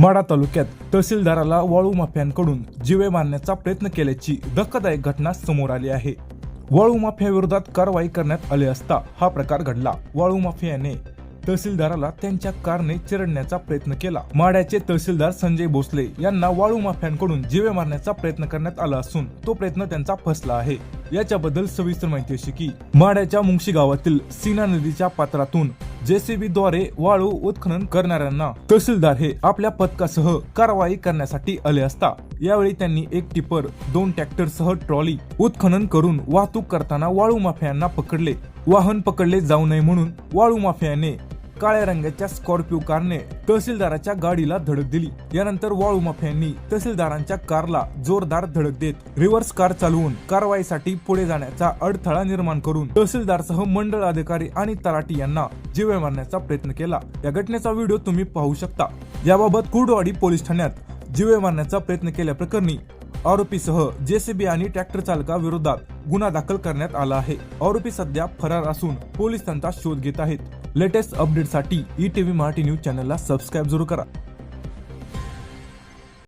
माडा तालुक्यात तहसीलदाराला वाळू माफियांकडून जिवे मारण्याचा प्रयत्न केल्याची धक्कादायक घटना समोर आली आहे. वाळू माफियाविरोधात कारवाई करण्यात आली असता हा प्रकार घडला. वाळू माफियाने तहसीलदाराला त्यांच्या कारने चिरडण्याचा प्रयत्न केला. माड्याचे तहसीलदार संजय भोसले यांना वाळू माफियांकडून जिवे मारण्याचा प्रयत्न करण्यात आला असून तो प्रयत्न त्यांचा फसला आहे. याच्याबद्दल सविस्तर माहिती अशी की माड्याच्या मुंगशी गावातील सीना नदीच्या पात्रातून जेसीबी द्वारे वाळू उत्खनन करणाऱ्यांना तहसीलदार हे आपल्या पथकासह कारवाई करण्यासाठी आले असता यावेळी त्यांनी एक टिपर दोन ट्रॅक्टर सह ट्रॉली उत्खनन करून वाहतूक करताना वाळू माफियांना पकडले. वाहन पकडले जाऊ नये म्हणून वाळू माफियाने काळ्या रंगाच्या स्कॉर्पिओ कारने तहसीलदाराच्या गाडीला धडक दिली. यानंतर वाळू माफियांनी तहसीलदारांच्या कारला जोरदार धडक देत रिव्हर्स कार चालवून कारवाईसाठी पुढे जाण्याचा अडथळा निर्माण करून तहसीलदारसह मंडळ अधिकारी आणि तलाठी यांना जीवे मारण्याचा प्रयत्न केला. या घटनेचा व्हिडिओ तुम्ही पाहू शकता. याबाबत कुर्डवाडी पोलीस ठाण्यात जीवे मारण्याचा प्रयत्न केल्याप्रकरणी आरोपीसह जेसीबी आणि ट्रॅक्टर चालका विरोधात गुन्हा दाखल करण्यात आला आहे. आरोपी सध्या फरार असून पोलीस त्यांचा शोध घेत आहेत. लेटेस्ट अपडेटसाठी ई टीव्ही मराठी न्यूज चॅनलला सबस्क्राईब जरूर करा.